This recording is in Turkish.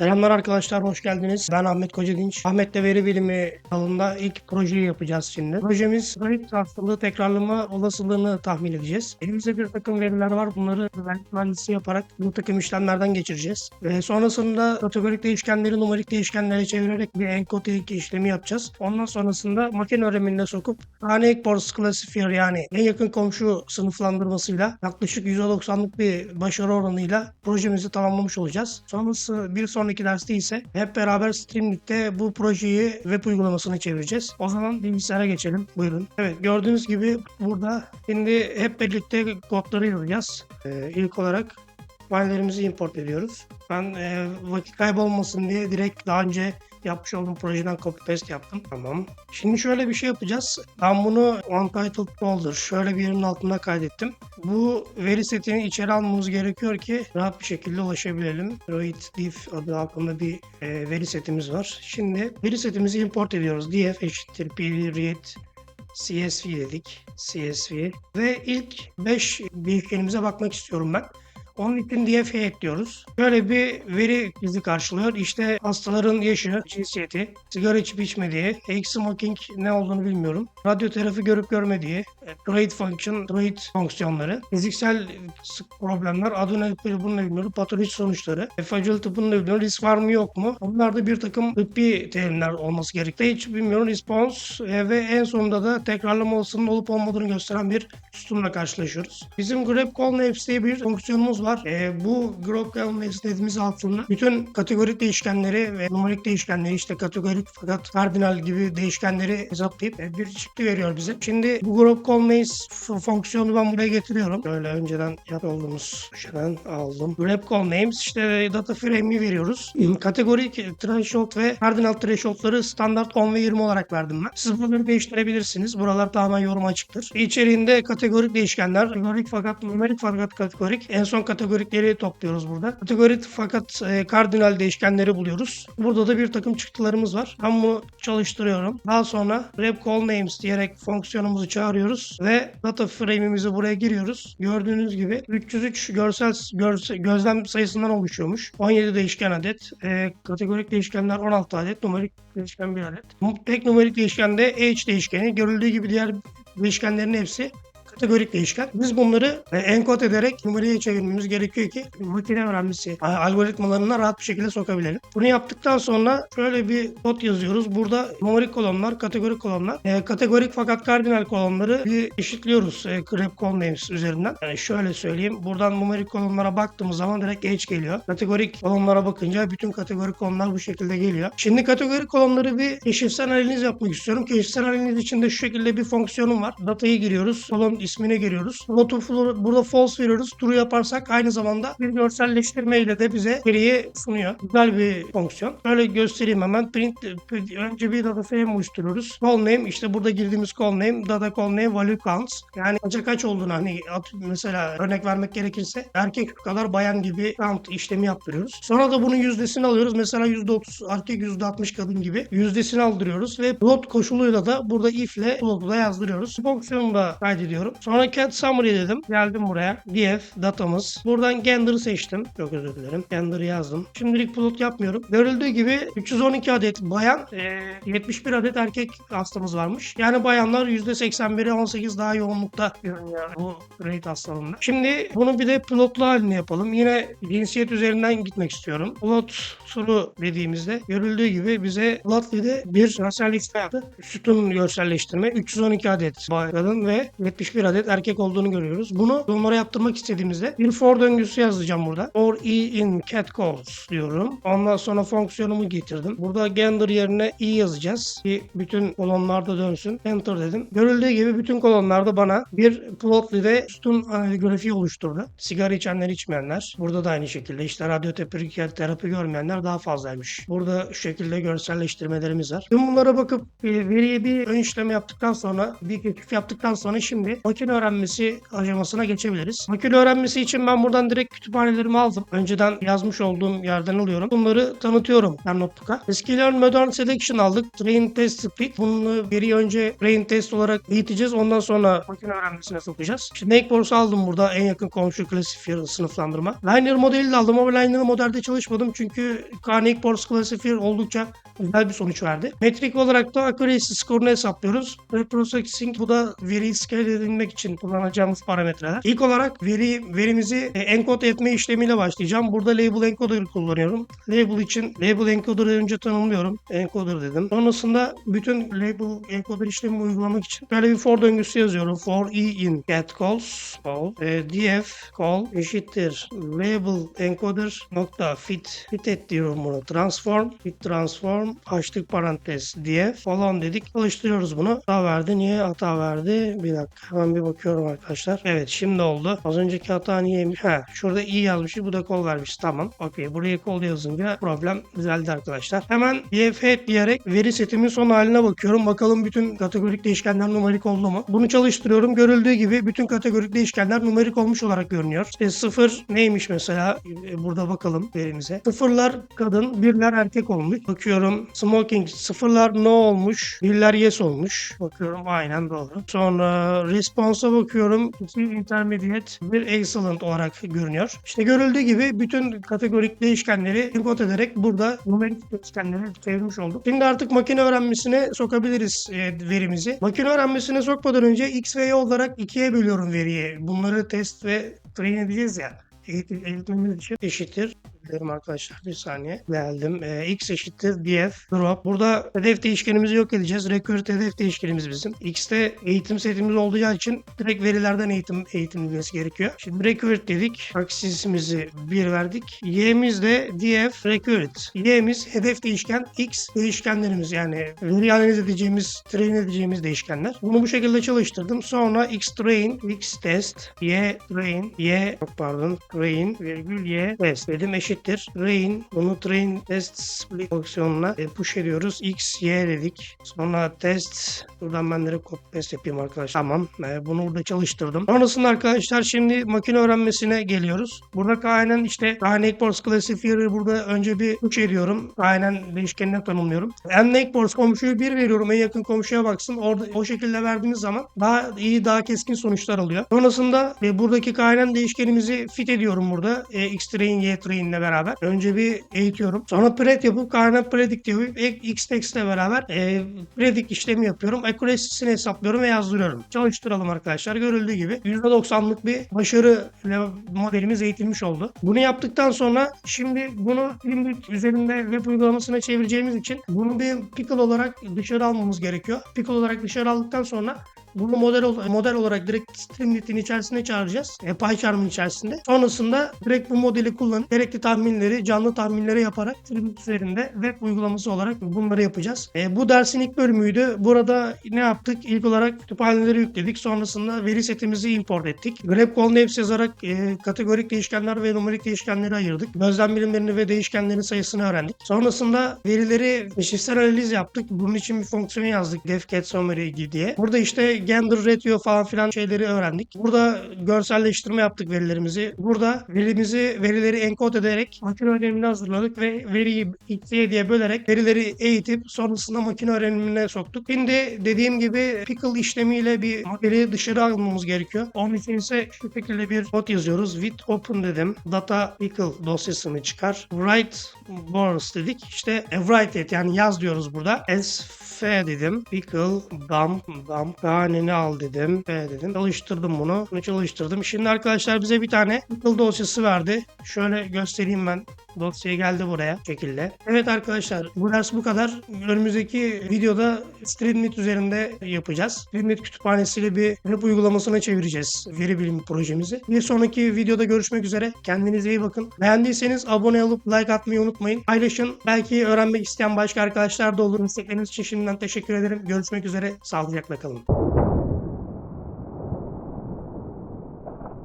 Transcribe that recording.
Selamlar arkadaşlar, hoş geldiniz. Ben Ahmet Kocadinç. Ahmet'le veri bilimi alanında ilk projeyi yapacağız şimdi. Projemiz Reddit hastalığı tekrarlama olasılığını tahmin edeceğiz. Elimizde bir takım veriler var. Bunları güvenlik mühendisi yaparak bu takım işlemlerden geçireceğiz. Ve sonrasında kategorik değişkenleri numerik değişkenlere çevirerek bir encode işlemi yapacağız. Ondan sonrasında makine öğrenimine sokup tane Force Classifier yani en yakın komşu sınıflandırmasıyla yaklaşık %90'lık bir başarı oranıyla projemizi tamamlamış olacağız. Sonrası bir sonraki derste ise hep beraber Streamlab'de bu projeyi web uygulamasını çevireceğiz. O zaman bilgisayara geçelim. Buyurun. Evet gördüğünüz gibi burada şimdi hep birlikte kodları yazacağız. Ee, ilk olarak file'lerimizi import ediyoruz. Ben e, vakit kaybolmasın diye direkt daha önce yapmış olduğum projeden copy paste yaptım. Tamam. Şimdi şöyle bir şey yapacağız. Ben bunu untitled folder şöyle bir yerin altına kaydettim. Bu veri setini içeri almamız gerekiyor ki rahat bir şekilde ulaşabilelim. Droid diff adı altında bir e, veri setimiz var. Şimdi veri setimizi import ediyoruz. df eşittir period CSV dedik. CSV. Ve ilk 5 değişkenimize bakmak istiyorum ben. Onun için DFA ekliyoruz. Böyle bir veri bizi karşılıyor. İşte hastaların yaşı, cinsiyeti, sigara içip içmediği, ex-smoking ne olduğunu bilmiyorum. Radyoterapi görüp görmediği, droid function, droid fonksiyonları, fiziksel problemler, adı ne bununla bilmiyorum, patoloji sonuçları, fragility bununla bilmiyorum, risk var mı yok mu? Bunlarda bir takım tıbbi terimler olması gerekli. Hiç bilmiyorum response e, ve en sonunda da tekrarlama olasılığının olup olmadığını gösteren bir sütunla karşılaşıyoruz. Bizim grab call names diye bir fonksiyonumuz var. E, bu call names dediğimiz altında bütün kategorik değişkenleri ve numarik değişkenleri işte kategorik fakat kardinal gibi değişkenleri hesaplayıp e, bir çıktı veriyor bize. Şimdi bu names f- fonksiyonu ben buraya getiriyorum. Böyle önceden yap olduğumuz şeyden aldım. Grab call names işte data frame'i veriyoruz. Kategorik threshold ve cardinal threshold'ları standart 10 ve 20 olarak verdim ben. Siz bunları değiştirebilirsiniz. Buralar tamamen yorum açıktır. İçeriğinde kategorik değişkenler, kategorik fakat numerik fakat kategorik. En son kategorikleri topluyoruz burada. Kategorik fakat e, kardinal değişkenleri buluyoruz. Burada da bir takım çıktılarımız var. Ben bunu çalıştırıyorum. Daha sonra grab call names diyerek fonksiyonumuzu çağırıyoruz ve data frame'imizi buraya giriyoruz. Gördüğünüz gibi 303 görsel görse- gözlem sayısından oluşuyormuş. 17 değişken adet. E, kategorik değişkenler 16 adet. Numerik değişken 1 adet. Tek numerik değişkende age değişkeni. Görüldüğü gibi diğer değişkenlerin hepsi kategorik değişken. Biz bunları e, enkod ederek numaraya çevirmemiz gerekiyor ki makine öğrenmesi algoritmalarına rahat bir şekilde sokabilelim. Bunu yaptıktan sonra şöyle bir kod yazıyoruz. Burada numarik kolonlar, kategorik kolonlar. E, kategorik fakat kardinal kolonları bir eşitliyoruz e, grep call names üzerinden. Yani şöyle söyleyeyim. Buradan numarik kolonlara baktığımız zaman direkt age geliyor. Kategorik kolonlara bakınca bütün kategorik kolonlar bu şekilde geliyor. Şimdi kategorik kolonları bir keşifsel analiz yapmak istiyorum. Keşifsel analiz için de şu şekilde bir fonksiyonum var. Datayı giriyoruz. Kolon ismine giriyoruz. Notu burada false veriyoruz. True yaparsak aynı zamanda bir görselleştirme ile de bize veriyi sunuyor. Güzel bir fonksiyon. Böyle göstereyim hemen. Print önce bir data frame oluşturuyoruz. Call name işte burada girdiğimiz call name, data call name, value counts. Yani kaça kaç olduğunu hani at- mesela örnek vermek gerekirse erkek kadar bayan gibi count işlemi yaptırıyoruz. Sonra da bunun yüzdesini alıyoruz. Mesela %30 erkek %60 kadın gibi yüzdesini aldırıyoruz ve plot koşuluyla da burada if ile plotu da yazdırıyoruz. Fonksiyonu da kaydediyorum. Sonra cat summary dedim. Geldim buraya. df datamız. Buradan gender'ı seçtim. Çok özür dilerim. Gender'ı yazdım. Şimdilik plot yapmıyorum. Görüldüğü gibi 312 adet bayan, eee, 71 adet erkek hastamız varmış. Yani bayanlar %81'e 18 daha yoğunlukta görünüyor bu rate hastalığında. Şimdi bunu bir de plotlu halini yapalım. Yine cinsiyet üzerinden gitmek istiyorum. Plot turu dediğimizde görüldüğü gibi bize Plotly'de bir görselleştirme yaptı. Sütun görselleştirme 312 adet kadın ve 71 adet erkek olduğunu görüyoruz. Bunu onlara yaptırmak istediğimizde bir for döngüsü yazacağım burada. For e in cat calls diyorum. Ondan sonra fonksiyonumu getirdim. Burada gender yerine i yazacağız ki bütün kolonlarda dönsün. Enter dedim. Görüldüğü gibi bütün kolonlarda bana bir Plotly'de sütun e, grafiği oluşturdu. Sigara içenler içmeyenler. Burada da aynı şekilde işte radyoterapi terapi görmeyenler daha fazlaymış. Burada şu şekilde görselleştirmelerimiz var. Tüm bunlara bakıp e, veriye bir ön işlem yaptıktan sonra bir keşif yaptıktan sonra şimdi makine öğrenmesi aşamasına geçebiliriz. Makine öğrenmesi için ben buradan direkt kütüphanelerimi aldım. Önceden yazmış olduğum yerden alıyorum. Bunları tanıtıyorum ben notebook'a. Skill Modern Selection aldık. Train Test Speed. Bunu veri önce Train Test olarak eğiteceğiz. Ondan sonra makine öğrenmesine sokacağız. Şimdi Nakeforce'u aldım burada. En yakın komşu Classifier sınıflandırma. Liner modeli de aldım ama Liner modelde çalışmadım. Çünkü Nakeforce Classifier oldukça güzel bir sonuç verdi. Metrik olarak da accuracy skorunu hesaplıyoruz. Reprocessing bu da veriyi scale edilmek için kullanacağımız parametreler. İlk olarak veri verimizi e, encode etme işlemiyle başlayacağım. Burada label encoder kullanıyorum. Label için label encoder'ı önce tanımlıyorum. Encoder dedim. Sonrasında bütün label encoder işlemi uygulamak için böyle bir for döngüsü yazıyorum. For e in get calls call e, df call eşittir label encoder nokta fit fit et diyorum bunu. Transform fit transform açtık parantez diye falan dedik. Çalıştırıyoruz bunu. Hata verdi. Niye hata verdi? Bir dakika. Hemen bir bakıyorum arkadaşlar. Evet şimdi oldu. Az önceki hata niyeymiş? Ha şurada iyi yazmışız. Bu da kol vermiş. Tamam. Okey. Buraya kol yazınca problem düzeldi arkadaşlar. Hemen df diyerek veri setimin son haline bakıyorum. Bakalım bütün kategorik değişkenler numarik oldu mu? Bunu çalıştırıyorum. Görüldüğü gibi bütün kategorik değişkenler numarik olmuş olarak görünüyor. İşte sıfır neymiş mesela? Ee, Burada bakalım verimize. Sıfırlar kadın, birler erkek olmuş. Bakıyorum smoking sıfırlar no olmuş, birler yes olmuş. Bakıyorum aynen doğru. Sonra response'a bakıyorum. İki intermediate, bir excellent olarak görünüyor. İşte görüldüğü gibi bütün kategorik değişkenleri import ederek burada numerik değişkenleri çevirmiş olduk. Şimdi artık makine öğrenmesine sokabiliriz e, verimizi. Makine öğrenmesine sokmadan önce x ve y olarak ikiye bölüyorum veriyi. Bunları test ve train edeceğiz ya. Eğitim, için eşittir. Derim arkadaşlar bir saniye. Geldim. Ee, x eşittir df drop. Burada hedef değişkenimizi yok edeceğiz. Recurrent hedef değişkenimiz bizim. x'te eğitim setimiz olacağı için direkt verilerden eğitim eğitimlenmesi gerekiyor. Şimdi recurrent dedik. Aksisimizi 1 verdik. y'miz de df recurrent. y'miz hedef değişken x değişkenlerimiz yani veri analiz edeceğimiz, train edeceğimiz değişkenler. Bunu bu şekilde çalıştırdım. Sonra x train, x test, y train, y pardon train virgül y test dedim eşittir. Train bunu train test split fonksiyonuna e, push ediyoruz. x, y dedik. Sonra test buradan ben direkt copy paste yapayım arkadaşlar. Tamam. E, bunu burada çalıştırdım. Sonrasında arkadaşlar şimdi makine öğrenmesine geliyoruz. Burada aynen işte Nakeforce Classifier'ı burada önce bir push ediyorum. Aynen değişkenine tanımlıyorum. En Nakeforce komşuyu bir veriyorum. En yakın komşuya baksın. Orada o şekilde verdiğiniz zaman daha iyi, daha keskin sonuçlar alıyor. Sonrasında e, buradaki kaynan değişkenimizi fit ediyorum burada. X train, y train ile beraber. Önce bir eğitiyorum. Sonra pred yapıp kaynak predict yapıp e, x text ile beraber e, predict işlemi yapıyorum. Accuracy'sini hesaplıyorum ve yazdırıyorum. Çalıştıralım arkadaşlar. Görüldüğü gibi %90'lık bir başarı modelimiz eğitilmiş oldu. Bunu yaptıktan sonra şimdi bunu şimdi üzerinde web uygulamasına çevireceğimiz için bunu bir pickle olarak dışarı almamız gerekiyor. Pickle olarak dışarı aldıktan sonra bunu model model olarak direkt Streamlit'in içerisine çağıracağız. E, PyCharm'ın içerisinde. Sonrasında direkt bu modeli kullanıp gerekli tahminleri, canlı tahminleri yaparak Streamlit üzerinde web uygulaması olarak bunları yapacağız. E, bu dersin ilk bölümüydü. Burada ne yaptık? İlk olarak kütüphaneleri yükledik. Sonrasında veri setimizi import ettik. Grep call names yazarak e, kategorik değişkenler ve numerik değişkenleri ayırdık. Gözlem birimlerini ve değişkenlerin sayısını öğrendik. Sonrasında verileri eşitsel analiz yaptık. Bunun için bir fonksiyon yazdık. def summary diye. Burada işte gender ratio falan filan şeyleri öğrendik. Burada görselleştirme yaptık verilerimizi. Burada verimizi verileri enkod ederek makine öğrenimini hazırladık ve veriyi x'ye diye bölerek verileri eğitip sonrasında makine öğrenimine soktuk. Şimdi dediğim gibi pickle işlemiyle bir modeli dışarı almamız gerekiyor. Onun için ise şu şekilde bir kod yazıyoruz. with open dedim. Data pickle dosyasını çıkar. Write bars dedik. İşte e, write it yani yaz diyoruz burada. as f dedim. Pickle dump dump haneni al dedim. F dedim. Çalıştırdım bunu. Bunu çalıştırdım. Şimdi arkadaşlar bize bir tane pickle dosyası verdi. Şöyle göstereyim ben. Dosya geldi buraya bu şekilde. Evet arkadaşlar bu ders bu kadar. Önümüzdeki videoda Streamlit üzerinde yapacağız. Streamlit kütüphanesiyle bir web uygulamasına çevireceğiz veri bilimi projemizi. Bir sonraki videoda görüşmek üzere. Kendinize iyi bakın. Beğendiyseniz abone olup like atmayı unutmayın. Paylaşın. Belki öğrenmek isteyen başka arkadaşlar da olur. İstekleriniz için şimdiden teşekkür ederim. Görüşmek üzere. Sağlıcakla kalın.